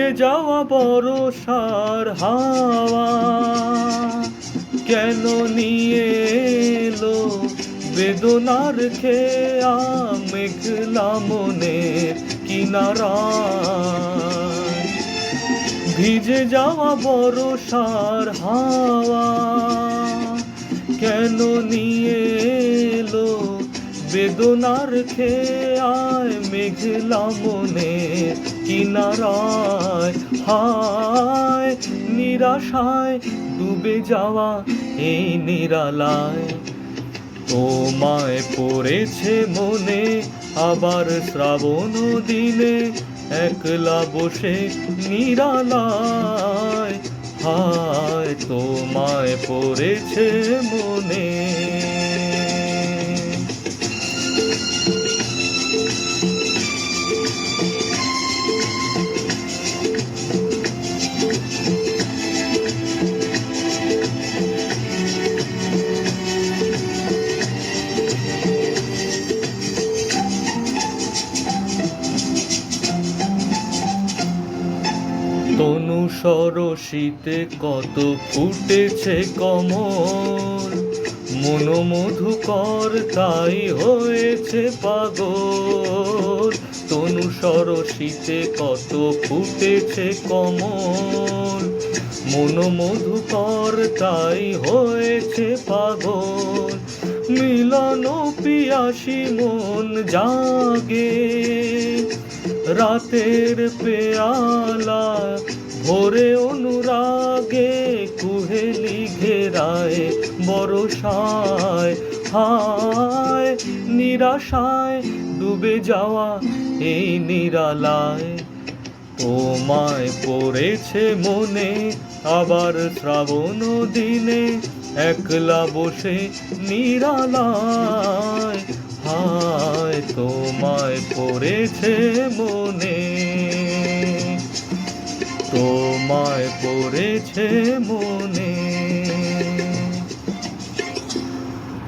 ভিজে যাওয়া বড় সার হাওয়া কেন নিয়ে এলো বেদনার খেয়া মেঘলা মনের কিনারা? ভিজে যাওয়া বড় সার হাওয়া কেন নিয়ে এলো বেদনার খেয়ায় মেঘলা মনে কিনারায় হায়, নিরাশায় ডুবে যাওয়া এই নিরালায়। তোমায় পড়েছে মনে আবার শ্রাবণ দিনে একলা বসে নিরালায়। হায়, তোমায় পড়েছে মনে তনু সরসিতে কত ফুটেছে কমল। মনোমধুকর তাই হয়েছে পাগল। তনু সরসিতে কত ফুটেছে কমল। মনোমধুকর তাই হয়েছে পাগল। মিলন পিয়াসী মন জাগে। রাতের পেয়ালা ভোরে অনুরাগে কুহেলি ঘেরায় বরসায়। হায়, নিরাশায় ডুবে যাওয়া এই নিরালায়। তোমায় পড়েছে মনে আবার শ্রাবণ দিনে একলা বসে নিরালায়। হায় তোমায় পড়েছে মনে। তোমায় পড়েছে মনে।